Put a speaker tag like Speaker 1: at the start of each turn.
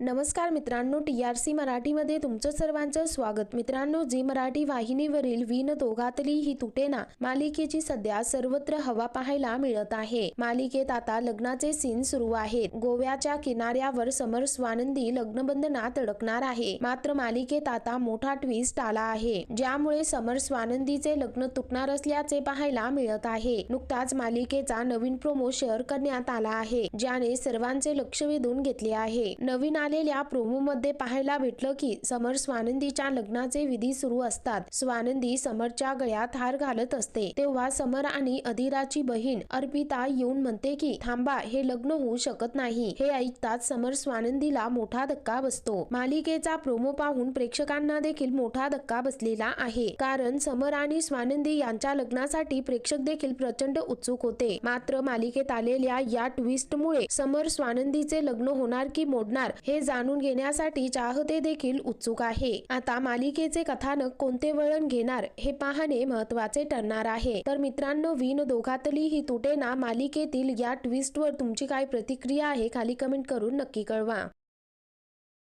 Speaker 1: नमस्कार मित्रांनो T R C मराठीमध्ये तुमचं सर्वांचं स्वागत. मित्रांनो जी मराठी वाहिनीवरील वीण दोघातली ही तुटेना मालिकेची सध्या सर्वत्र हवा पाहायला मिळत आहे. मालिकेत आता लग्नाचे सीन सुरू आहेत. गोव्याच्या किनाऱ्यावर समर स्वानंदी लग्नबंधनात अडकणार आहे. मात्र मालिकेत आता मोठा ट्विस्ट आला आहे. ज्यामुळे समर स्वानंदीचे लग्न तुटणार असल्याचे पाहायला मिळत आहे. नुकताच मालिकेचा नवीन प्रोमो शेअर करण्यात आला आहे. ज्याने सर्वांचे लक्ष वेधून घेतले आहे. नवीन आलेल्या प्रोमो मध्ये पाहायला भेटलं की समर स्वानंदीच्या लग्नाचे विधी सुरू असतात. स्वानंदी समरच्या गळ्यात हार घालत असते. तेव्हा समर आणि अधिराची बहीण अर्पिता येऊन म्हणते की थांबा हे लग्न होऊ शकत नाही. हे ऐकताच समर स्वानंदीला मोठा धक्का बसतो. मालिकेचा प्रोमो पाहून प्रेक्षकांना देखील मोठा धक्का बसलेला आहे. कारण समर आणि स्वानंदी यांच्या लग्नासाठी प्रेक्षक देखील प्रचंड उत्सुक होते. मात्र मालिकेत आलेल्या या ट्विस्टमुळे समर स्वानंदीचे लग्न होणार की मोडणार हे हे जाणून घेण्यासाठी चाहते देखील उत्सुक आहे. आता मालिकेचे कथानक कोणते वळण घेणार हे पाहणे महत्त्वाचे ठरणार आहे. तर मित्रांनो विन दोघातली ही तुटेना मालिकेतील या ट्विस्टवर तुमची काय प्रतिक्रिया आहे खाली कमेंट करून नक्की कळवा.